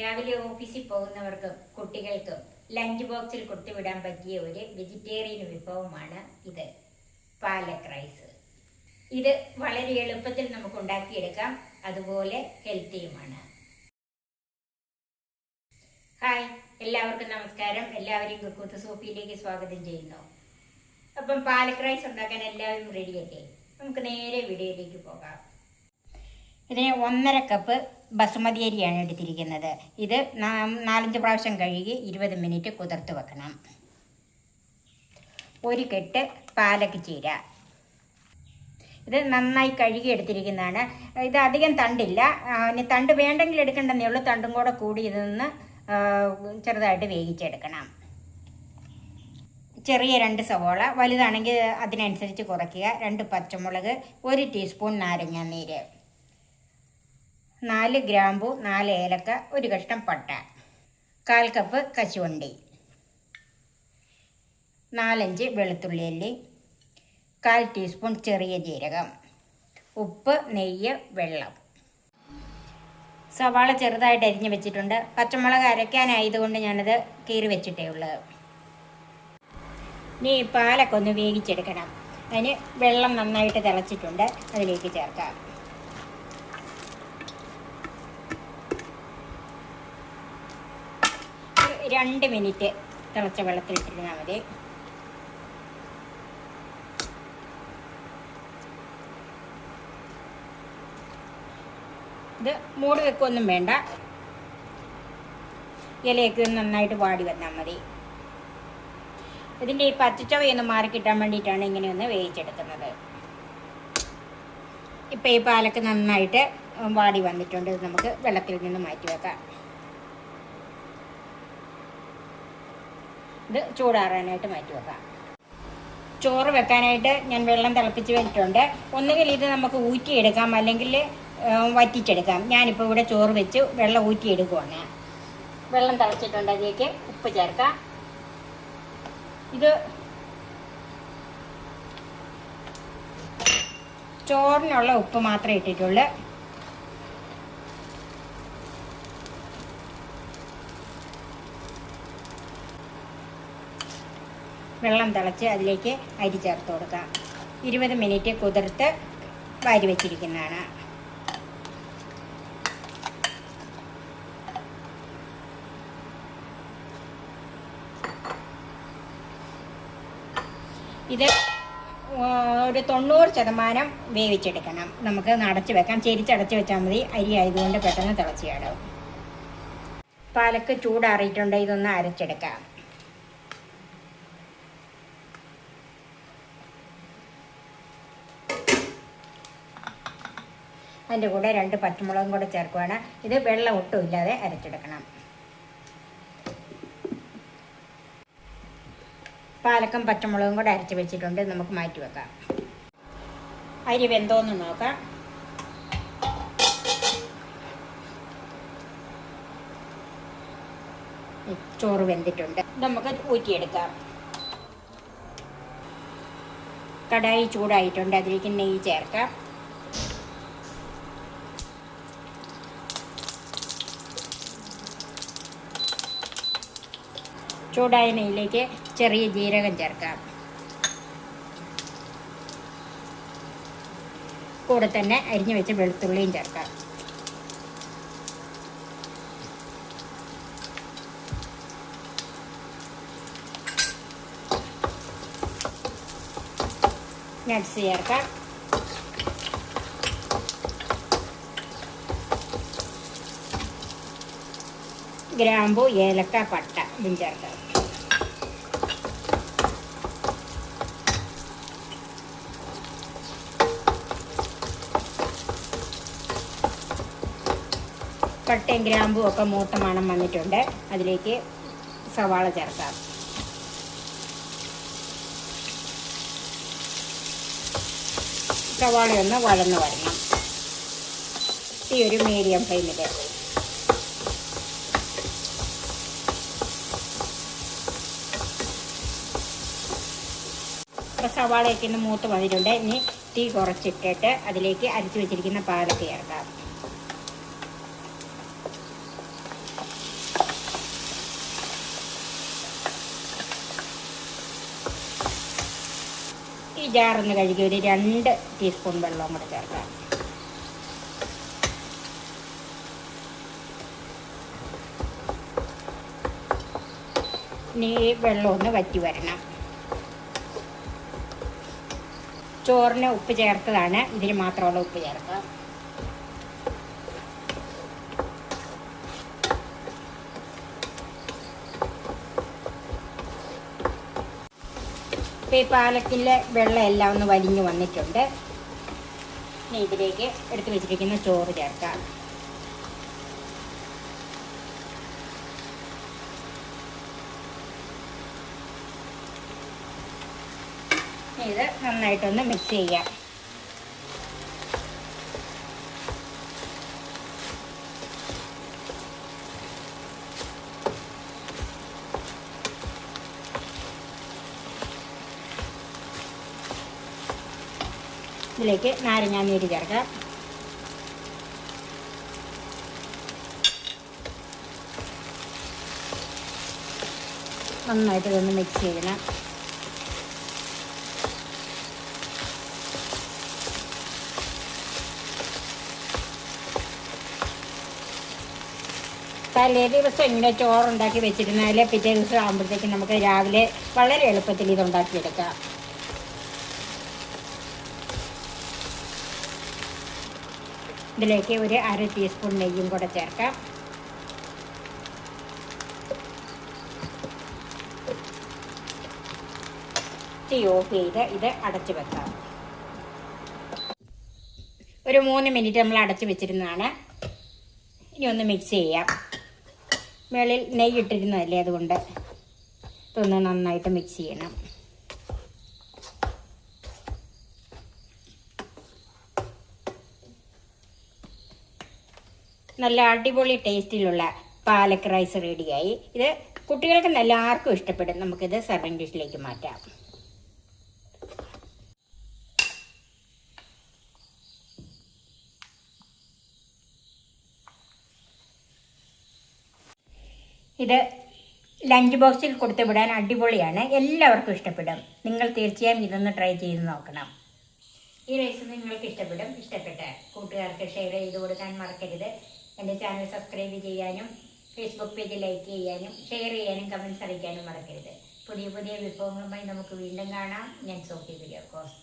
രാവിലെ ഓഫീസിൽ പോകുന്നവർക്കും കുട്ടികൾക്കും ലഞ്ച് ബോക്സിൽ കൊടുത്തുവിടാൻ പറ്റിയ ഒരു വെജിറ്റേറിയൻ വിഭവമാണ് ഇത്. പാലക് റൈസ് ഇത് വളരെ എളുപ്പത്തിൽ നമുക്ക് ഉണ്ടാക്കിയെടുക്കാം. അതുപോലെ ഹെൽത്തിയുമാണ് ഹായ് എല്ലാവർക്കും നമസ്കാരം. എല്ലാവരെയും കുക്കൂത്ത് സോഫിയിലേക്ക് സ്വാഗതം ചെയ്യുന്നു. അപ്പം പാലക് റൈസ് ഉണ്ടാക്കാൻ എല്ലാവരും റെഡിയല്ലേ നമുക്ക് നേരെ വീഡിയോയിലേക്ക് പോകാം. ഇതിന് ഒന്നര കപ്പ് ബസുമതി അരിയാണ് എടുത്തിരിക്കുന്നത്. ഇത് നാലഞ്ച് പ്രാവശ്യം കഴുകി ഇരുപത് മിനിറ്റ് കുതിർത്ത് വെക്കണം. ഒരു കെട്ട് പാലക്ക് ചീര. ഇത് നന്നായി കഴുകി എടുത്തിരിക്കുന്നതാണ്. ഇത് അധികം തണ്ടില്ല. ഇനി തണ്ട് വേണ്ടെങ്കിൽ എടുക്കണ്ടെന്നേ ഉള്ളൂ. തണ്ടും കൂടെ കൂടി ഇത് നിന്ന് ചെറുതായിട്ട് വേവിച്ചെടുക്കണം. ചെറിയ രണ്ട് സവോള വലുതാണെങ്കിൽ അതിനനുസരിച്ച് കുറയ്ക്കുക. രണ്ട് പച്ചമുളക് ഒരു ടീസ്പൂൺ നാരങ്ങാനീര് നാല് ഗ്രാമ്പു നാല് ഏലക്ക ഒരു കഷ്ണം പട്ട. കാൽ കപ്പ് കശുവണ്ടി. നാലഞ്ച് വെളുത്തുള്ളി അല്ലി. കാൽ ടീസ്പൂൺ ചെറിയ ജീരകം. ഉപ്പ് നെയ്യ് വെള്ളം. സവാള ചെറുതായിട്ട് അരിഞ്ഞ് വെച്ചിട്ടുണ്ട്. പച്ചമുളക് അരയ്ക്കാനായതുകൊണ്ട് ഞാനത് കീറി വെച്ചിട്ടേ ഉള്ളത് ഇനി പാലൊക്കെ ഒന്ന് വേവിച്ചെടുക്കണം. അതിന് വെള്ളം നന്നായിട്ട് തിളച്ചിട്ടുണ്ട്. അതിലേക്ക് ചേർക്കാം. രണ്ട് മിനിറ്റ് തിളച്ച വെള്ളത്തിലിട്ടിരുന്നാൽ മതി. ഇത് മൂടി വെക്കൊന്നും വേണ്ട. ഇലയൊക്കെ നന്നായിട്ട് വാടി വന്നാൽ മതി. ഇതിന്റെ ഈ പച്ചച്ചവയൊന്ന് മാറി കിട്ടാൻ വേണ്ടിയിട്ടാണ് ഇങ്ങനെ ഒന്ന് വേവിച്ചെടുക്കുന്നത്. ഇപ്പം ഈ പാലൊക്കെ നന്നായിട്ട് വാടി വന്നിട്ടുണ്ട്. നമുക്ക് വെള്ളത്തിൽ നിന്ന് മാറ്റി വെക്കാം. ഇത് ചൂടാറാനായിട്ട് മാറ്റി വെക്കാം. ചോറ് വെക്കാനായിട്ട് ഞാൻ വെള്ളം തിളപ്പിച്ച് വെച്ചിട്ടുണ്ട്. ഒന്നുകിൽ ഇത് നമുക്ക് ഊറ്റിയെടുക്കാം അല്ലെങ്കിൽ വറ്റിച്ചെടുക്കാം. ഞാനിപ്പോൾ ഇവിടെ ചോറ് വെച്ച് വെള്ളം ഊറ്റിയെടുക്കുവാണ്. വെള്ളം തിളച്ചിട്ടുണ്ട് അതിലേക്ക് ഉപ്പ് ചേർക്കാം. ഇത് ചോറിനുള്ള ഉപ്പ് മാത്രമേ ഇട്ടിട്ടുള്ളൂ. വെള്ളം തിളച്ച് അതിലേക്ക് അരി ചേർത്ത് കൊടുക്കാം. ഇരുപത് മിനിറ്റ് കുതിർത്ത് വാരി വെച്ചിരിക്കുന്നതാണ്. ഇത് ഒരു തൊണ്ണൂറ് ശതമാനം വേവിച്ചെടുക്കണം. നമുക്ക് നടച്ച് വെക്കാം. ചെരിച്ചടച്ച് വെച്ചാൽ മതി. അരി ആയതുകൊണ്ട് പെട്ടെന്ന് തിളച്ച് പാലക്ക് ചൂടാറിയിട്ടുണ്ട്. ഇതൊന്ന് അരച്ചെടുക്കാം. അതിന്റെ കൂടെ രണ്ട് പച്ചമുളകും കൂടെ ചേർക്കുകയാണ് ഇത് വെള്ളം ഒട്ടും ഇല്ലാതെ അരച്ചെടുക്കണം. പാലക്കും പച്ചമുളകും കൂടെ അരച്ച് വെച്ചിട്ടുണ്ട്. നമുക്ക് മാറ്റി വെക്കാം. അരി വെന്തോന്ന് നോക്കാം. ചോറ് വെന്തിട്ടുണ്ട്. നമുക്ക് ഊറ്റിയെടുക്കാം. കടായി ചൂടായിട്ടുണ്ട്. അതിലേക്ക് നെയ്യ് ചേർക്കാം. ചൂടായ നെയ്യിലേക്ക് ചെറിയ ജീരകം ചേർക്കാം. കൂടെ തന്നെ അരിഞ്ഞു വെച്ച വെളുത്തുള്ളിയും ചേർക്കാം. നട്സ് ചേർക്കാം. ഗ്രാമ്പു ഏലക്ക പട്ട ഇതും ചേർക്കാം. പട്ടയും ഗ്രാമ്പും ഒക്കെ മൂത്ത മണം വന്നിട്ടുണ്ട്. അതിലേക്ക് സവാള ചേർക്കാം. സവാള ഒന്ന് വഴന്ന് വരണം. ഈ ഒരു മീഡിയം ഫ്ലെയിമിൽ ഇപ്പോൾ സവാളയൊക്കെ ഒന്ന് മൂത്ത് വന്നിട്ടുണ്ട്. ഇനി തീ കുറച്ചിട്ടിട്ട് അതിലേക്ക് അരിച്ചു വെച്ചിരിക്കുന്ന പാലൊക്കെ ചേർക്കാം. ജാറൊന്ന് കഴുകി ഒരു രണ്ട് ടീസ്പൂൺ വെള്ളവും കൂടെ ചേർക്കാം. ഇനി വെള്ളം ഒന്ന് വറ്റി വരണം. ചോറിന് ഉപ്പ് ചേർത്തതാണ്. ഇതിന് മാത്രമുള്ള ഉപ്പ് ചേർക്കാം. ഇപ്പം ഈ പാലക്കിലെ വെള്ളം എല്ലാം ഒന്ന് വലിഞ്ഞു വന്നിട്ടുണ്ട്. ഇനി ഇതിലേക്ക് എടുത്തു വെച്ചിരിക്കുന്ന ചോറ് ചേർക്കാം. ഇത് നന്നായിട്ടൊന്ന് മിക്സ് ചെയ്യാം. ഇതിലേക്ക് നാരങ്ങാ നീര് ചേർക്കാം. നന്നായിട്ട് ഇതൊന്ന് മിക്സ് ചെയ്യണം. തലേ ദിവസം ഇങ്ങനെ ചോറുണ്ടാക്കി വെച്ചിരുന്നാലേ പിറ്റേ ദിവസം ആകുമ്പോഴത്തേക്കും നമുക്ക് രാവിലെ വളരെ എളുപ്പത്തിൽ ഇത് ഇതിലേക്ക് ഒരു അര ടീസ്പൂൺ നെയ്യും കൂടെ ചേർക്കാം. തീ ഓഫ് ചെയ്ത് ഇത് അടച്ചു വെക്കാം. ഒരു മൂന്ന് മിനിറ്റ് നമ്മൾ അടച്ചു വെച്ചിരുന്നതാണ്. ഇനി ഒന്ന് മിക്സ് ചെയ്യാം. മേളിൽ നെയ്യ് ഇട്ടിരുന്നതല്ലേ അതുകൊണ്ട്. ഇതൊന്ന് നന്നായിട്ട് മിക്സ് ചെയ്യണം. നല്ല അടിപൊളി ടേസ്റ്റിലുള്ള പാലക് റൈസ് റെഡിയായി. ഇത് കുട്ടികൾക്ക് നല്ല ആർക്കും ഇഷ്ടപ്പെടും. നമുക്കിത് സെവൻ ഡിഷിലേക്ക് മാറ്റാം. ഇത് ലഞ്ച് ബോക്സിൽ കൊടുത്തു വിടാൻ അടിപൊളിയാണ്. എല്ലാവർക്കും ഇഷ്ടപ്പെടും. നിങ്ങൾ തീർച്ചയായും ഇതൊന്ന് ട്രൈ ചെയ്ത് നോക്കണം. ഈ റൈസ് നിങ്ങൾക്ക് ഇഷ്ടപ്പെടും. ഇഷ്ടപ്പെട്ട കൂട്ടുകാർക്ക് ഷെയർ ചെയ്ത് കൊടുക്കാൻ മറക്കരുത്. എന്റെ ചാനൽ സബ്സ്ക്രൈബ് ചെയ്യാനും ഫേസ്ബുക്ക് പേജ് ലൈക്ക് ചെയ്യാനും ഷെയർ ചെയ്യാനും കമൻസ് അറിയിക്കാനും മറക്കരുത്. പുതിയ പുതിയ വിഭവങ്ങളുമായി നമുക്ക് വീണ്ടും കാണാം. ഞാൻ സോഫി വീഡിയോ കോസ്